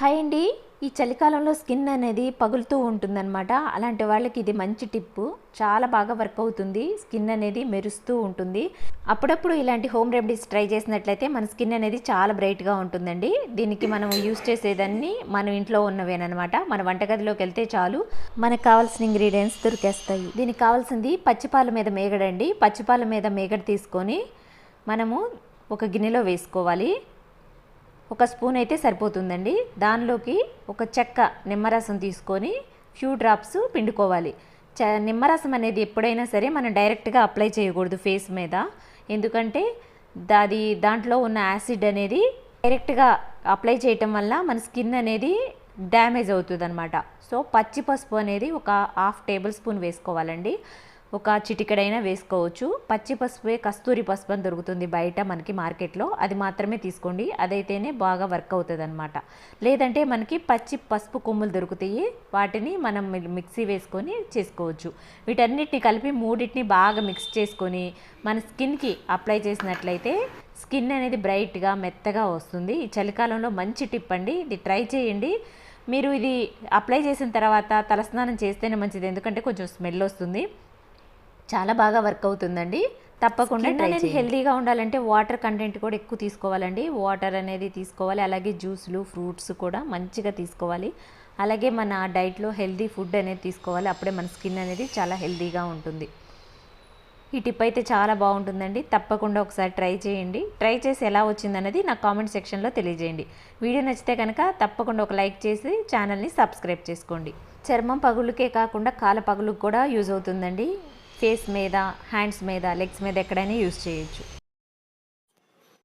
Hi అండి. ఈ చలికాలంలో స్కిన్ అనేది పగులుతూ ఉంటుందన్నమాట. అలాంటి వాళ్ళకి ఇది మంచి టిప్పు. చాలా బాగా వర్క్ అవుతుంది. స్కిన్ అనేది మెరుస్తూ ఉంటుంది. అప్పుడప్పుడు ఇలాంటి హోమ్ రెమెడీస్ ట్రై చేసినట్లయితే మన స్కిన్ అనేది చాలా బ్రైట్గా ఉంటుందండి. దీనికి మనం యూస్ చేసేదాన్ని మన ఇంట్లో ఉన్నవేనమాట మన వంటగదిలోకి వెళ్తే చాలు. మనకు కావాల్సిన ఇంగ్రీడియంట్స్ దొరికేస్తాయి. దీనికి కావాల్సింది పచ్చిపాల మీద మేగడండి. పచ్చిపాల మీద మేగడ తీసుకొని మనము ఒక గిన్నెలో వేసుకోవాలి. ఒక స్పూన్ అయితే సరిపోతుందండి. దానిలోకి ఒక చెక్క నిమ్మరసం తీసుకొని ఫ్యూ డ్రాప్స్ పిండుకోవాలి. చ నిమ్మరసం అనేది ఎప్పుడైనా సరే మనం డైరెక్ట్గా అప్లై చేయకూడదు ఫేస్ మీద. ఎందుకంటే దాది దాంట్లో ఉన్న యాసిడ్ అనేది డైరెక్ట్గా అప్లై చేయటం వల్ల మన స్కిన్ అనేది డ్యామేజ్ అవుతుంది అనమాట సో పచ్చి పసుపు అనేది ఒక హాఫ్ టేబుల్ స్పూన్ వేసుకోవాలండి. ఒక చిటికెడైనా వేసుకోవచ్చు. పచ్చి పసుపే కస్తూరి పసుపు అని దొరుకుతుంది బయట మనకి మార్కెట్లో. అది మాత్రమే తీసుకోండి. అదైతేనే బాగా వర్క్ అవుతుంది అనమాట లేదంటే మనకి పచ్చి పసుపు కొమ్ములు దొరుకుతాయి. వాటిని మనం మిక్సీ వేసుకొని చేసుకోవచ్చు. వీటన్నిటిని కలిపి మూడింటిని బాగా మిక్స్ చేసుకొని మన స్కిన్కి అప్లై చేసినట్లయితే స్కిన్ అనేది బ్రైట్గా మెత్తగా వస్తుంది. ఈ చలికాలంలో మంచి టిప్ అండి. ఇది ట్రై చేయండి. మీరు ఇది అప్లై చేసిన తర్వాత తలస్నానం చేస్తేనే మంచిది. ఎందుకంటే కొంచెం స్మెల్ వస్తుంది. చాలా బాగా వర్క్ అవుతుందండి. తప్పకుండా అనేది హెల్తీగా ఉండాలంటే వాటర్ కంటెంట్ కూడా ఎక్కువ తీసుకోవాలండి. వాటర్ అనేది తీసుకోవాలి. అలాగే జ్యూస్లు ఫ్రూట్స్ కూడా మంచిగా తీసుకోవాలి. అలాగే మన డైట్లో హెల్తీ ఫుడ్ అనేది తీసుకోవాలి. అప్పుడే మన స్కిన్ అనేది చాలా హెల్తీగా ఉంటుంది. ఈ టిప్ అయితే చాలా బాగుంటుందండి. తప్పకుండా ఒకసారి ట్రై చేయండి. ట్రై చేసి ఎలా వచ్చిందన్నది నా కామెంట్ సెక్షన్లో తెలియజేయండి. వీడియో నచ్చితే కనుక తప్పకుండా ఒక లైక్ చేసి ఛానల్ని సబ్స్క్రైబ్ చేసుకోండి. చర్మం పగులుకే కాకుండా కాళ్ళ పగులుకు కూడా యూజ్ అవుతుందండి. ఫేస్ మీద హ్యాండ్స్ మీద లెగ్స్ మీద ఎక్కడైనా యూజ్ చేయొచ్చు.